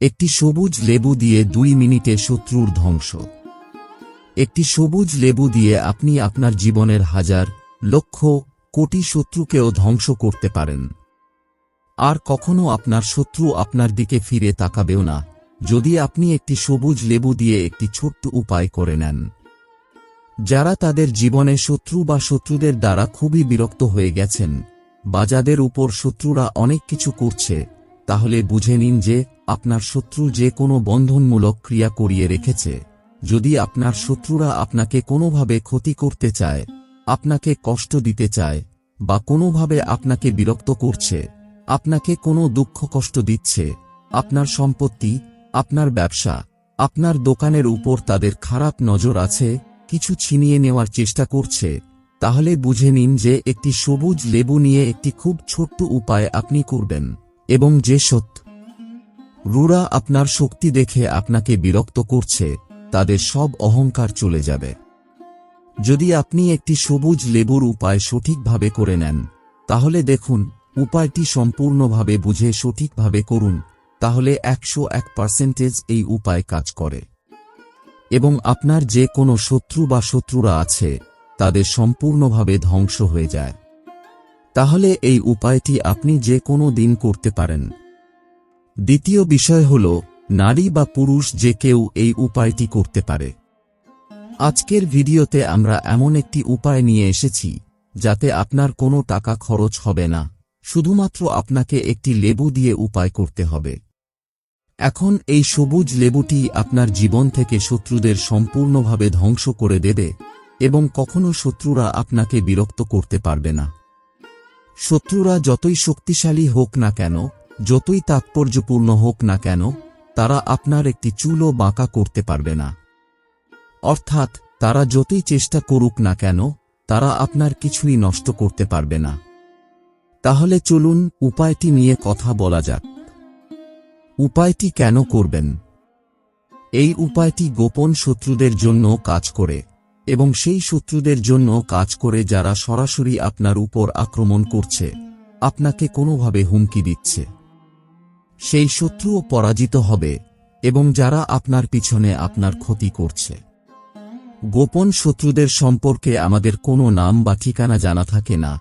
একটি সবুজ লেবু দিয়ে দুই মিনিটে শত্রুর ধ্বংস। একটি সবুজ লেবু দিয়ে আপনি আপনার জীবনের হাজার, লক্ষ, কোটি শত্রুকেও ধ্বংস করতে পারেন। আর কখনো আপনার শত্রু আপনার দিকে ফিরে তাকাবেও না, যদি আপনি একটি সবুজ লেবু দিয়ে একটি ছোট্ট উপায় করে নেন। যারা তাদের জীবনে শত্রু বা শত্রুদের দ্বারা খুবই বিরক্ত হয়ে গেছেন, বা যাদের উপর শত্রুরা অনেক কিছু করছে, তাহলে বুঝে নিন যে আপনার শত্রু যে কোনো বন্ধনমূলক ক্রিয়া করিয়ে রেখেছে। যদি আপনার শত্রুরা আপনাকে কোনোভাবে ক্ষতি করতে চায়, আপনাকে কষ্ট দিতে চায়, বা কোনোভাবে আপনাকে বিরক্ত করছে, আপনাকে কোনো দুঃখ কষ্ট দিচ্ছে, আপনার সম্পত্তি, আপনার ব্যবসা, আপনার দোকানের উপর তাদের খারাপ নজর আছে, কিছু ছিনিয়ে নেওয়ার চেষ্টা করছে, তাহলে বুঝে নিন যে একটি সবুজ লেবু নিয়ে একটি খুব ছোট্ট উপায় আপনি করবেন, এবং যে সত্য রুরা আপনার শক্তি দেখে আপনাকে বিরক্ত করছে, তাদের সব অহংকার চলে যাবে। যদি আপনি একটি সবুজ লেবুর উপায় সঠিকভাবে করে নেন, তাহলে দেখুন, উপায়টি সম্পূর্ণভাবে বুঝে সঠিকভাবে করুন, তাহলে একশো এক পার্সেন্টেজ এই উপায় কাজ করে। এবং আপনার যে কোনো শত্রু বা শত্রুরা আছে, তাদের সম্পূর্ণভাবে ধ্বংস হয়ে যায়। তাহলে এই উপায়টি আপনি যে কোনো দিন করতে পারেন। দ্বিতীয় বিষয় হল, নারী বা পুরুষ যে কেউ এই উপায়টি করতে পারে। আজকের ভিডিওতে আমরা এমন একটি উপায় নিয়ে এসেছি, যাতে আপনার কোনো টাকা খরচ হবে না, শুধুমাত্র আপনাকে একটি লেবু দিয়ে উপায় করতে হবে। এখন এই সবুজ লেবুটি আপনার জীবন থেকে শত্রুদের সম্পূর্ণভাবে ধ্বংস করে দেবে এবং কখনো শত্রুরা আপনাকে বিরক্ত করতে পারবে না। শত্রুরা যতই শক্তিশালী হোক না কেন যতই তাৎপর্যপূর্ণ হোক না কেন, তারা আপনার একটি চুলও বাঁকা করতে পারবে না। অর্থাৎ, তারা যতই চেষ্টা করুক না কেন, তারা আপনার কিছুই নষ্ট করতে পারবে না। তাহলে চলুন উপায়টি নিয়ে কথা বলা যাক। উপায়টি কেন করবেন? এই উপায়টি গোপন শত্রুদের জন্য কাজ করে, এবং সেই শত্রুদের জন্য কাজ করে যারা সরাসরি আপনার উপর আক্রমণ করছে, আপনাকে কোনোভাবে হুমকি দিচ্ছে। সেই শত্রুও পরাজিত হবে, এবং যারা আপনার পিছনে আপনার ক্ষতি করছে। গোপন শত্রুদের সম্পর্কে আমাদের কোনো নাম বা ঠিকানা জানা থাকে না।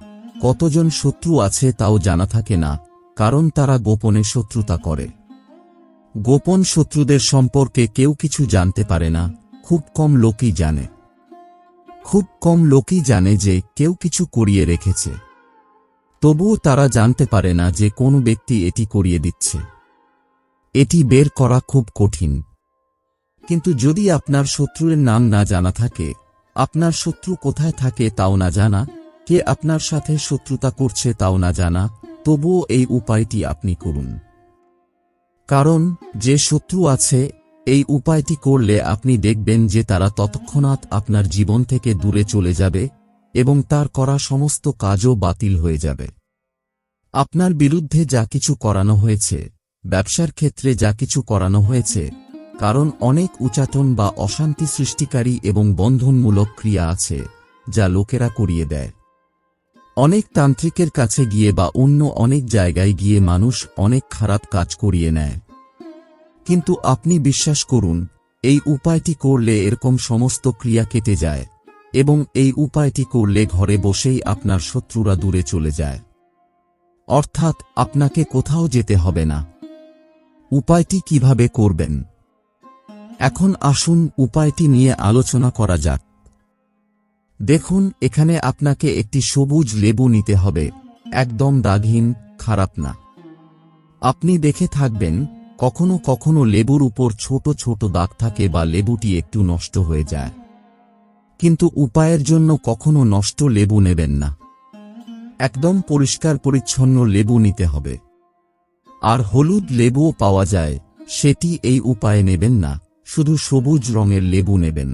কতজন শত্রু আছে তাও জানা থাকে না, কারণ তারা গোপনে শত্রুতা করে। গোপন শত্রুদের সম্পর্কে কেউ কিছু জানতে পারে না, খুব কম লোকই জানে। খুব কম লোকই জানে যে কেউ কিছু করিয়ে রেখেছে। তবুও তারা জানতে পারে না যে কোন ব্যক্তি এটি করিয়ে দিচ্ছে। এটি বের করা খুব কঠিন। কিন্তু যদি আপনার শত্রুর নাম না জানা থাকে, আপনার শত্রু কোথায় থাকে তাও না জানা, কে আপনার সাথে শত্রুতা করছে তাও না জানা, তবুও এই উপায়টি আপনি করুন। কারণ, যে শত্রু আছে, এই উপায়টি করলে আপনি দেখবেন যে তারা তৎক্ষণাৎ আপনার জীবন থেকে দূরে চলে যাবে এবং তার করা সমস্ত কাজও বাতিল হয়ে যাবে। আপনার বিরুদ্ধে যা কিছু করানো হয়েছে, ব্যবসার ক্ষেত্রে যা কিছু করানো হয়েছে, কারণ অনেক উচাটন বা অশান্তি সৃষ্টিকারী এবং বন্ধনমূলক ক্রিয়া আছে, যা লোকেরা করিয়ে দেয়। অনেক তান্ত্রিকের কাছে গিয়ে বা অন্য অনেক জায়গায় গিয়ে মানুষ অনেক খারাপ কাজ করিয়ে নেয়। কিন্তু আপনি বিশ্বাস করুন, এই উপায়টি করলে এরকম সমস্ত ক্রিয়া কেটে যায়। এবং এই উপায়টি করলে ঘরে বসেই আপনার শত্রুরা দূরে চলে যায়। অর্থাৎ আপনাকে কোথাও যেতে হবে না। উপায়টি কীভাবে করবেন? এখন আসুন উপায়টি নিয়ে আলোচনা করা যাক। দেখুন, এখানে আপনাকে একটি সবুজ লেবু নিতে হবে। একদম দাগহীন, খারাপ না। আপনি দেখে থাকবেন, কখনো কখনো লেবুর উপর ছোট ছোট দাগ থাকে বা লেবুটি একটু নষ্ট হয়ে যায়। কিন্তু উপায়ের জন্য কখনো নষ্ট লেবু নেবেন না। একদম পরিষ্কার পরিচ্ছন্ন লেবু নিতে হবে। আর হলুদ লেবুও পাওয়া যায়, সেটি এই উপায়ে নেবেন না, শুধু সবুজ রঙের লেবু নেবেন।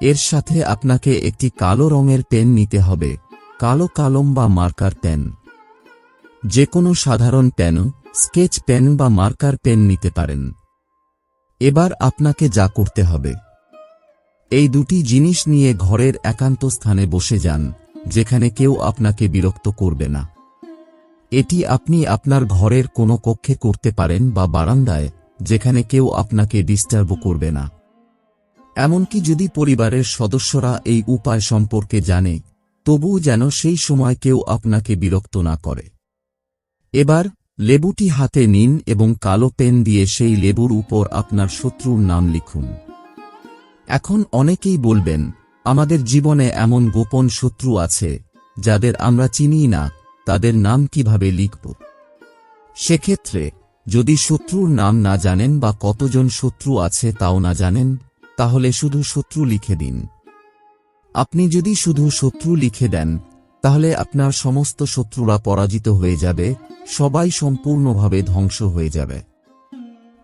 এর সাথে আপনাকে একটি কালো রঙের পেন নিতে হবে, কালো কালম বা মার্কার পেন। যে কোনো সাধারণ পেন, স্কেচ পেন বা মার্কার পেন নিতে পারেন। এবার আপনাকে যা করতে হবে এই দুটি জিনিস নিয়ে ঘরের একান্ত স্থানে বসে যান, যেখানে কেউ আপনাকে বিরক্ত করবে না। এটি আপনি আপনার ঘরের কোনো কক্ষে করতে পারেন বা বারান্দায়, যেখানে কেউ আপনাকে ডিস্টার্ব করবে না। এমনকি যদি পরিবারের সদস্যরা এই উপায় সম্পর্কে জানে, তবুও যেন সেই সময় কেউ আপনাকে বিরক্ত না করে। এবার, লেবুটি হাতে নিন এবং কালো পেন দিয়ে সেই লেবুর উপর আপনার শত্রুর নাম লিখুন। এখন অনেকেই বলবেন, আমাদের জীবনে এমন গোপন শত্রু আছে, যাদের আমরা চিনি না, তাদের নাম কীভাবে লিখব? সেক্ষেত্রে, যদি শত্রুর নাম না জানেন বা কতজন শত্রু আছে তাও না জানেন, তাহলে শুধু শত্রু লিখে দিন। আপনি যদি শুধু শত্রু লিখে দেন, তাহলে আপনার সমস্ত শত্রুরা পরাজিত হয়ে যাবে, সবাই সম্পূর্ণভাবে ধ্বংস হয়ে যাবে।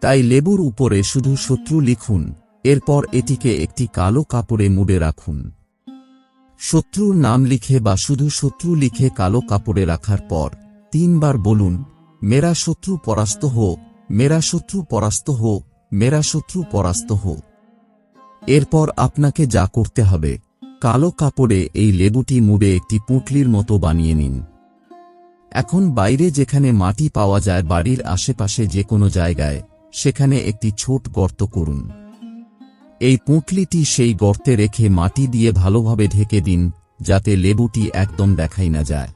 তাই লেবুর উপরে শুধু শত্রু লিখুন। এরপর এটিকে একটি কালো কাপড়ে মুড়ে রাখুন। শত্রুর নাম লিখে বা শুধু শত্রু লিখে কালো কাপড়ে রাখার পর তিনবার বলুন, মেরা শত্রু পরাস্ত হো, মেরা শত্রু পরাস্ত হো, মেরা শত্রু পরাস্ত হো। এরপর আপনাকে যা করতে হবে, কালো কাপড়ে এই লেবুটি মুড়ে একটি পুঁটলির মতো বানিয়ে নিন। এখন বাইরে যেখানে মাটি পাওয়া যায় বাড়ির আশেপাশে যে কোনো জায়গায়, সেখানে একটি ছোট গর্ত করুন। এই পুঁটলিটি সেই গর্তে রেখে মাটি দিয়ে ভালোভাবে ঢেকে দিন, যাতে লেবুটি একদম দেখাই না যায়।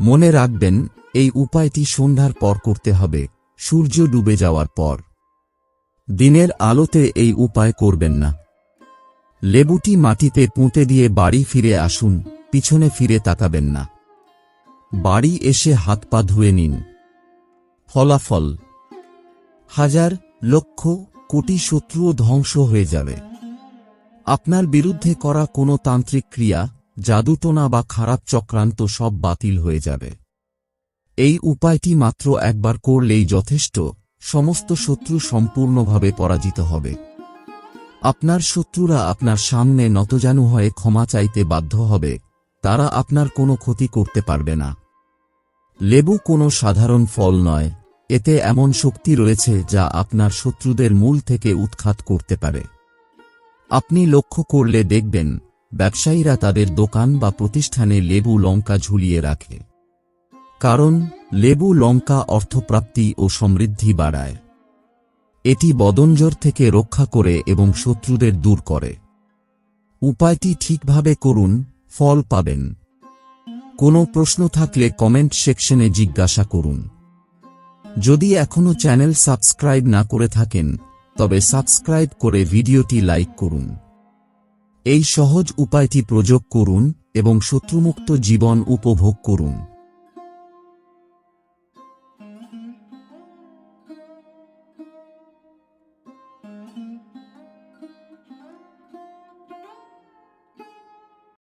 মনে রাখবেন, এই উপায়টি সন্ধ্যার পর করতে হবে, সূর্য ডুবে যাওয়ার পর। দিনের আলোতে এই উপায় করবেন না। লেবুটি মাটিতে পুঁতে দিয়ে বাড়ি ফিরে আসুন, পিছনে ফিরে তাকাবেন না। বাড়ি এসে হাত পা ধুয়ে নিন। ফলাফল, হাজার লক্ষ কোটি শত্রুও ধ্বংস হয়ে যাবে। আপনার বিরুদ্ধে করা কোনো তান্ত্রিক ক্রিয়া, জাদুটোনা বা খারাপ চক্রান্ত সব বাতিল হয়ে যাবে। এই উপায়টি মাত্র একবার করলেই যথেষ্ট, সমস্ত শত্রু সম্পূর্ণভাবে পরাজিত হবে। আপনার শত্রুরা আপনার সামনে নতজানু হয়ে ক্ষমা চাইতে বাধ্য হবে, তারা আপনার কোনো ক্ষতি করতে পারবে না। লেবু কোনো সাধারণ ফল নয় এতে এমন শক্তি রয়েছে যা আপনার শত্রুদের মূল থেকে উৎখাত করতে পারে। আপনি লক্ষ্য করলে দেখবেন, ব্যবসায়ীরা তাদের দোকান বা প্রতিষ্ঠানে লেবু লঙ্কা ঝুলিয়ে রাখে। কারণ, লেবু লঙ্কা অর্থপ্রাপ্তি ও সমৃদ্ধি বাড়ায়। এটি বদঞ্জর থেকে রক্ষা করে এবং শত্রুদের দূর করে। উপায়টি ঠিকভাবে করুন, ফল পাবেন। কোনো প্রশ্ন থাকলে কমেন্ট সেকশনে জিজ্ঞাসা করুন। যদি এখনও চ্যানেল সাবস্ক্রাইব না করে থাকেন, তবে সাবস্ক্রাইব করে ভিডিওটি লাইক করুন। এই সহজ উপায়টি প্রয়োগ করুন এবং শত্রুমুক্ত জীবন উপভোগ করুন।